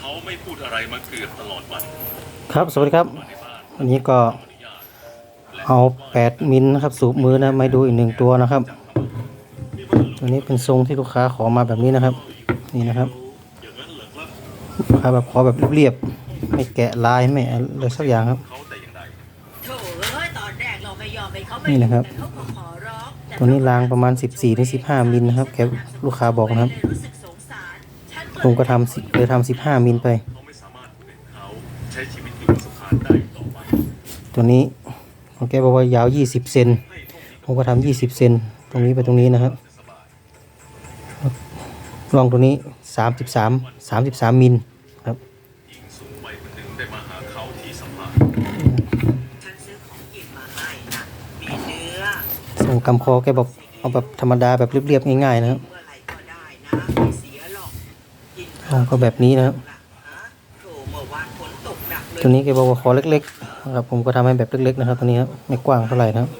เขาไม่พูดอะไรมาเกือบตลอดวันครับสวัสดีครับมาในบ้านวันนี้ก็ขออนุญาตเอา8มิลนะครับ สูบมือนะมาดูอีกหนึ่งตัวนะครับตัวนี้เป็นทรงที่ลูกค้าขอมาแบบนี้นะครับ นี่นะครับอย่างนั้นเหรอครับลูกค้าแบบขอแบบเรียบๆไม่แกะลายไม่อะไรสักอย่างครับเขาแต่อย่างใดโถ่เอ้ยตอนแรกเราไม่ยอมไปเขาไม่นี่นะครับแต่เขาก็ขอร้องแตัวนี้รางประมาณ 14-15มิลนะครับแกลูกค้าบอกนะครับ ผมก็ทำสิเลยทำ15มิลไปเขามิลไป ตัวนี้ของแกบอกว่ายาว20เซนผมก็ทำ20เซนตรงนี้ไปตรงนี้นะครับลองตัวนี้33 33มิลครับสูงคนหนึ่งได้มาหาเขาที่สามมีเนื้อส่งกำคอแกบอกเอาแบบธรรมดาแบบเรียบๆง่ายๆนะครับ ห้องก็แบบนี้นะครับตัวนี้แกบอกว่าคอเล็กๆนะครับผมก็ทำให้แบบเล็กๆนะครับตัวนี้ครับไม่กว้างเท่าไหร่นะครับ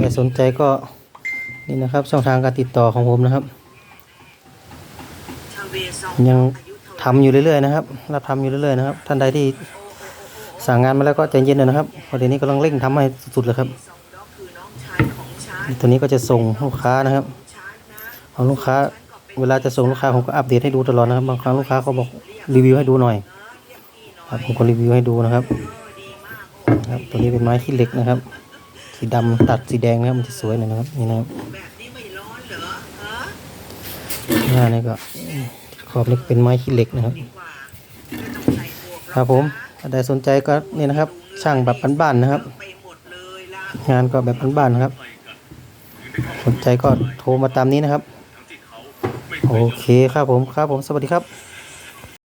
ใครสนใจก็นี่นะครับช่องทางการติดต่อของผมนะครับ ยังท่าไหร่ทำอยู่เรื่อยๆนะครับรับทำอยู่เรื่อยๆนะครับ ท่านใดที่สั่งงานมาแล้วก็ใจเย็นหนอยนะครับพราะเดี๋ยวนี้กำลังเร่งทำให้สุดๆเลยครับ ตัวนี้ก็จะส่งลูกค้านะครับของลูกค้าเวลาจะส่งลูกค้าผมก็อัปเดตให้ดูตลอดนะครับบางครั้งลูกค้าเขาบอกรีวิวให้ดูหน่อยครับผมก็รีวิวให้ดูนะครับครับตัวนี้เป็นไม้ขี้เหล็กนะครับ สีดำตัดสีแดงนะครับมันจะสวยหน่อยนะครับนี่นะครับแบบนี้ไม่ร้อนเหน้านี่ก็ขอบนี่เป็นไม้ขี้เหล็กนะครับ ครับผมถ้าใดสนใจก็นี่นะครับ ช่างแบบบ้านๆนะครับ งานก็แบบบ้านๆนะครับ สนใจก็โทรมาตามนี้นะครับ โอเคครับผมครับผมสวัสดีครับ